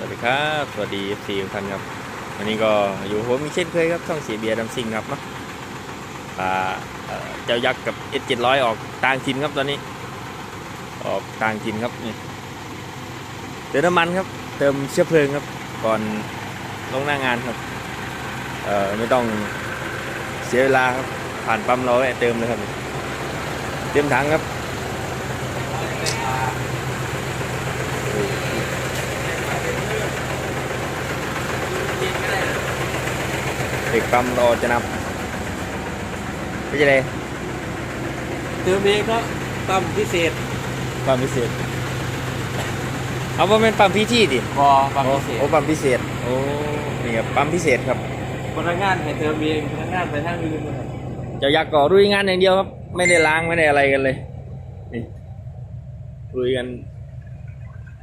วัสดีครับ สวัสดี FC ทุกท่านครับ วันนี้ก็อยู่ผมมีเช่นเคยครับช่องเสียเบียร์ดำซิงครับเนาะพาเจ้ายักษ์กับ S700 อยออกต่างถิ่นครับตอนนี้ ออกต่างถิ่นครับนี่เติมน้ำมันครับ เติมเชื้อเพลิงครับ ก่อนลงหน้างานครับ เอ่อไม่ต้องเสียเวลาครับ ผ่านปั๊มเราแวเติมเลยครับ เต็มถังครับ เด็กปั๊มรอจะนับไม่ใช่เลยเติมเองเนาะปั๊มพิเศษปั๊มพิเศษ เอาว่าเป็นปั๊มพีที่ดิพอปั๊มพิเศษโอ้ปั๊มพิเศษโอ้นี่ครับปั๊มพิเศษครับพนักงานให้เติมเองพนักงานไปทางอื่นนะครับเจ้ายักษ์ก็รุยงานอย่างเดียวครับ ไม่ได้ล้างไม่ได้อะไรกันเลยนี่รุยกัน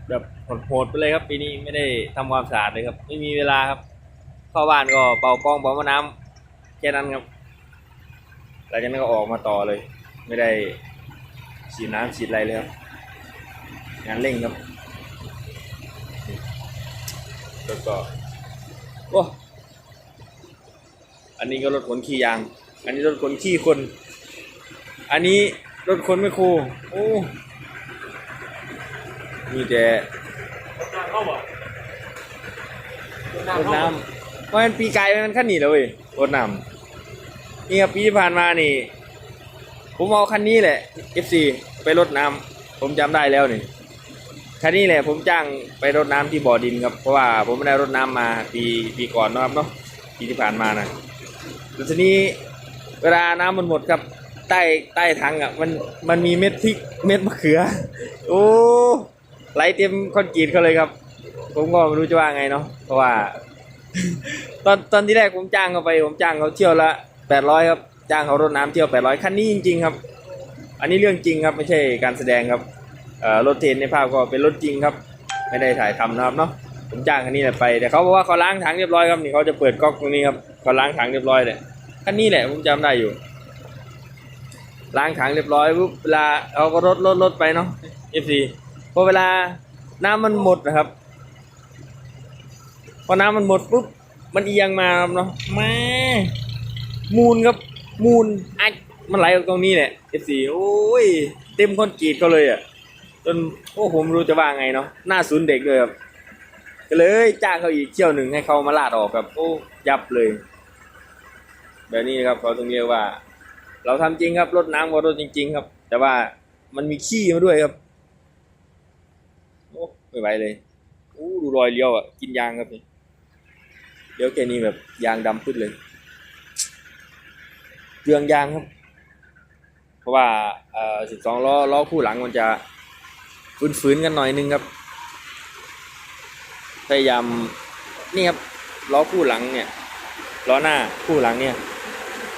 แบบโหดๆไปเลยครับปีนี้ไม่ได้ทำความสะอาดเลยครับ ไม่มีเวลาครับ เข้าบ้านก็เป่ากล้องเป่าน้ำแค่นั้นครับหลังจากนั้นก็ออกมาต่อเลย ไม่ได้ฉีดน้ำฉีดอะไรเลยครับงานเร่งครับแล้วก็โอ้อันนี้ก็รถขนขี้ยาง อันนี้รถขนขี้คน อันนี้รถขนไม่โครโอ้มีแต่น้ำเข้าบ่รดน้ำ เพราะฉะนั้นปีกายมันขั้นหนีเลยเว้ยรดน้ำนี่ครับปีที่ผ่านมานี่ ผมเอาคันนี้แหละ FC ไปรดน้ำผมจำได้แล้วนี่คันนี้แหละผมจ้างไปรดน้ำที่บ่อดินครับเพราะว่าผมไม่ได้รดน้ำมาปีปีก่อนนะครับเนาะปีที่ผ่านมานะแล้วทีนี้เวลาน้ำมันหมดครับใต้ใต้ถังอะมันมันมีเม็ดพริกเม็ดมะเขือ โอ้ไหลเต็มคอนกรีตเขาเลยครับ ผมก็ไม่รู้จะว่าไงเนาะเพราะว่า ตอนตอนที่แรกผมจ้างเขาไป ผมจ้างเขาเที่ยวละแปดร้อยครับ จ้างเขารดน้ำเที่ยวแปดร้อยคันนี้จริง ๆ ครับ อันนี้เรื่องจริงครับ ไม่ใช่การแสดงครับรถเทรนในภาพก็เป็นรถจริงครับ ไม่ได้ถ่ายทำนะครับเนาะผมจ้างคันนี้แหละไปแต่เขาบอกว่าเขาล้างถังเรียบร้อยครับนี่เขาจะเปิดก๊อกตรงนี้ครับเขาล้างถังเรียบร้อยเลยคันนี้แหละผมจำได้อยู่ ล้างถังเรียบร้อยปุ๊บเวลาเขาก็รดรดรดไปเนาะ F4 พอเวลาน้ำมันหมดนะครับ พอน้ำมันหมดปุ๊บมันเอียงมาครับเนาะแม่มูลครับ มูลอัดมันไหลออกตรงนี้แหละเอฟซีโอ้ย เต็มคอนกรีตก็เลยอะจนโอ้ผมรู้จะว่าไงเนาะหน้าศูนย์เด็กเลยครับก็เลยจ้างเขาอีกเที่ยวหนึ่งให้เขามาลาดออกครับโอ้ยับเลย แบบนี้ครับเขาต้องเรียกว่า เราทำจริงครับรถน้ำก็รถจริง ๆ ครับ แต่ว่ามันมีขี้มาด้วยครับโอ้ไม่ไหวเลยโอ้ดูรอยเลี้ยวอะกินยางครับนี่ เดี๋ยวแค่นี้แบบยางดำปึ๊ดเลยเรืองยางครับ เพราะว่าเอ่อ12ล้อล้อคู่หลังมันจะฟื้นๆกันหน่อยนึงครับ พยายามนี่ครับล้อคู่หลังเนี่ยล้อหน้าคู่หลังเนี่ย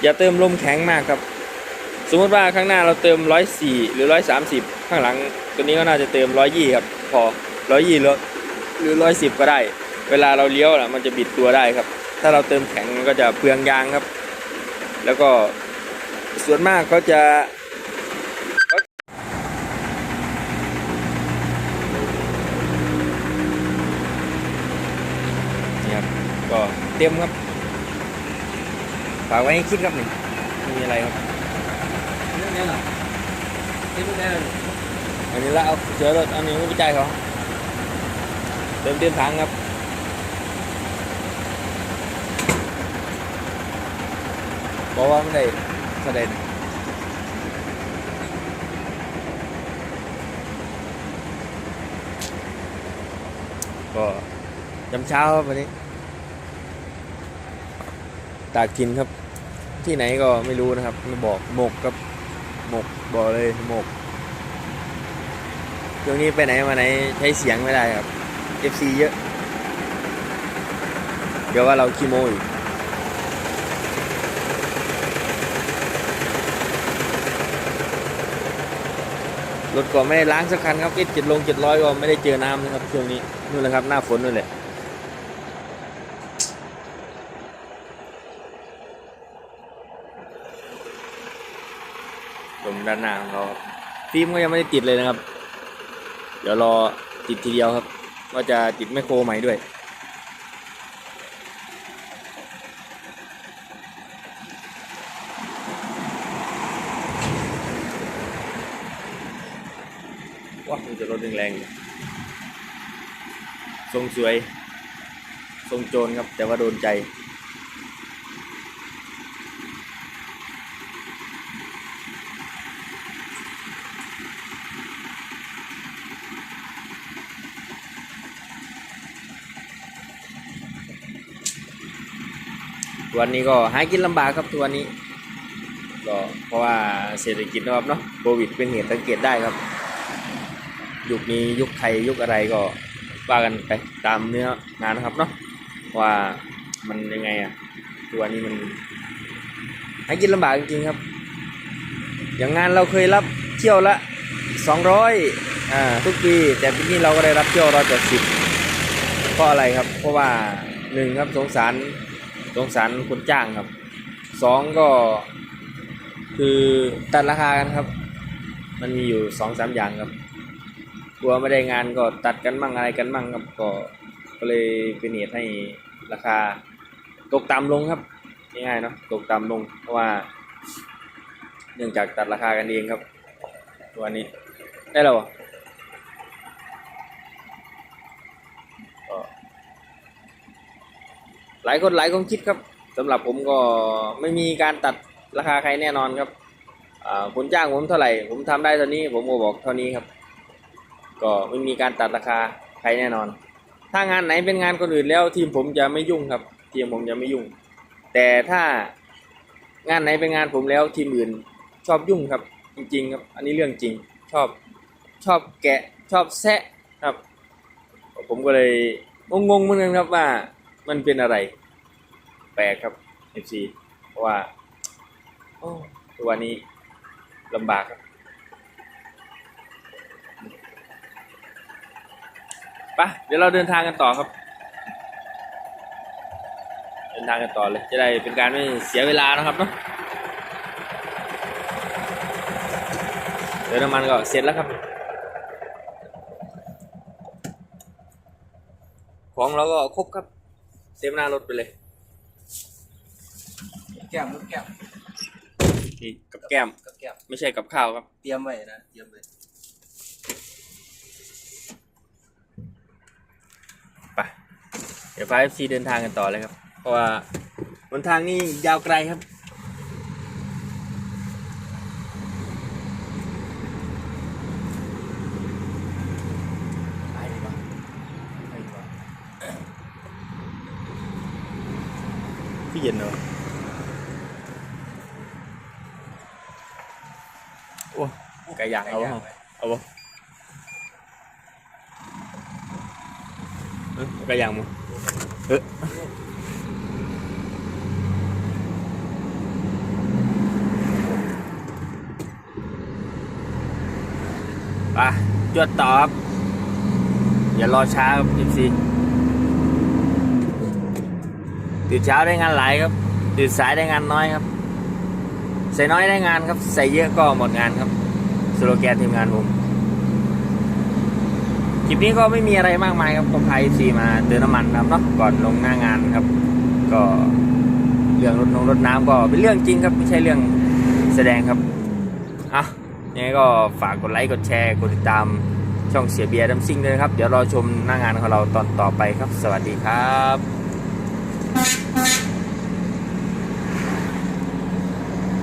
อย่าเติมลมแข็งมากครับ สมมติว่าข้างหน้าเราเติมร้อยสี่หรือร้อยสามสิบข้างหลัง ตัวนี้ก็น่าจะเติมร้อยยี่ครับ พอร้อยยี่หรือร้อยสิบก็ได้ เวลาเราเลี้ยวน่ะมันจะบิดตัวได้ครับ ถ้าเราเติมแข็งมันก็จะเปลืองยางครับ แล้วก็ส่วนมากเขาจะนี่ครับก็เต็มครับฝากไว้ให้คิดครับนี่ไม่มีอะไรครับเรื่องนี้เหรอที่พูดได้เลยอันนี้ละเอาเจอรถอันนี้ไม่ไปจ่ายเขาเติมเต็มถังครับบอกว่า ไม่ได้แสดงก็ยำเช้าครับวันนี้ ตากกินครับ ที่ไหนก็ไม่รู้นะครับ ไม่บอกหมกครับหมกบอกเลยหมกช่วงนี้ไปไหนมาไหนใช้เสียงไม่ได้ครับ FC เยอะ เดี๋ยวว่าเราขี้โมอีก รถก็ไม่ได้ล้างสักคันครับเอสเจ็ดลงเจ็ดร้อยก็ไม่ได้เจอน้ำนะครับช่วงนี้นู่นแหละครับหน้าฝนนู่นแหละลมด้านหน้าของเราฟิล์มก็ยังไม่ได้ติดเลยนะครับ เดี๋ยวรอติดทีเดียวครับว่าจะติดแมคโครใหม่ด้วย ว้ามันจะรถแรงๆทรงสวย ทรงโจรครับ แต่ว่าโดนใจ วันนี้ก็หากินลำบากครับทุกวันนี้ก็เพราะว่าเศรษฐกิจนะครับเนาะโควิดเป็นเหตุสังเกตได้ครับ ยุคนี้ยุคใครยุคอะไรก็ว่ากันไปตามเนื้องานนะครับเนาะว่ามันยังไงอะตัวนี้มันให้กินลำบากจริงๆครับ อย่างงานเราเคยรับเที่ยวละสองร้อยอ่าทุกปี แต่ปีนี้เราก็ได้รับเที่ยวร้อยแปดสิบเพราะอะไรครับ เพราะว่าหนึ่งครับสงสารสงสารคนจ้างครับสองก็ คือตัดราคากันครับ มันมีอยู่สองสามอย่างครับ กลัวไม่ได้งานก็ตัดกันมั่งอะไรกันมั่งครับก็ก็เลยเป็นเหตุให้ราคาตกต่ำลงครับง่ายๆเนาะตกต่ำลง เพราะว่า เนื่องจากตัดราคากันเองครับตัวนี้ได้แล้วหรอหลายคนหลายคนคิดครับสำหรับผมก็ไม่มีการตัดราคาใครแน่นอนครับคนจ้างผมเท่าไหร่ ผมทำได้เท่านี้ ผมก็บอกเท่านี้ครับ ก็ไม่มีการตัดราคาใครแน่นอน ถ้างานไหนเป็นงานคนอื่นแล้วทีมผมจะไม่ยุ่งครับ ทีมผมจะไม่ยุ่ง แต่ถ้างานไหนเป็นงานผมแล้วทีมอื่นชอบยุ่งครับ จริง ๆ ครับ อันนี้เรื่องจริงชอบชอบแกะชอบแซะครับ ผมก็เลยงงๆเหมือนกันครับว่ามันเป็นอะไร แปลกครับ FC เพราะว่า โอ้ตัววันนี้ลำบากครับ ไปเดี๋ยวเราเดินทางกันต่อครับ เดินทางกันต่อเลย จะได้เป็นการไม่เสียเวลานะครับเนาะเดี๋ยวน้ำมันก็เสร็จแล้วครับ ของเราก็ครบครับ เต็มหน้ารถไปเลย แก้มลูกแก้มนี่กับแก้ม กับแก้ม ไม่ใช่กับข้าวครับ เตรียมไว้นะ เตรียมเลยไป ดี๋ยวไฟเอฟซีเดินทางกันต่อเลยครับ เพราะว่าบนทางนี้ยาวไกลครับไปดีกว่าไปดีกว่าพี่เย็นเนอะโอ้ไก่ย่างเอาบ่เอาบ่เอ้ยไก่ย่างมั้ง เออไปจวดต่อครับ อย่ารอช้าครับ FC ตื่นเช้าได้งานหลายครับ ตื่นสายได้งานน้อยครับ ใส่น้อยได้งานครับ ใส่เยอะก็หมดงานครับ สโลแกนทีมงานผม ลิปนี้ก็ไม่มีอะไรมากมายครับก็พาซีมาเติมน้ำมันครับเนาะก่อนลงหน้างานครับ ก็เรื่องรถนงรถน้ำก็เป็นเรื่องจริงครับไม่ใช่เรื่องแสดงครับอะยังไงก็ฝากกดไลค์กดแชร์กดติดตามช่องเสียเบียร์ดัมซิงด้วยนะครับ เดี๋ยวรอชมหน้างานของเราตอนต่อไปครับ สวัสดีครับ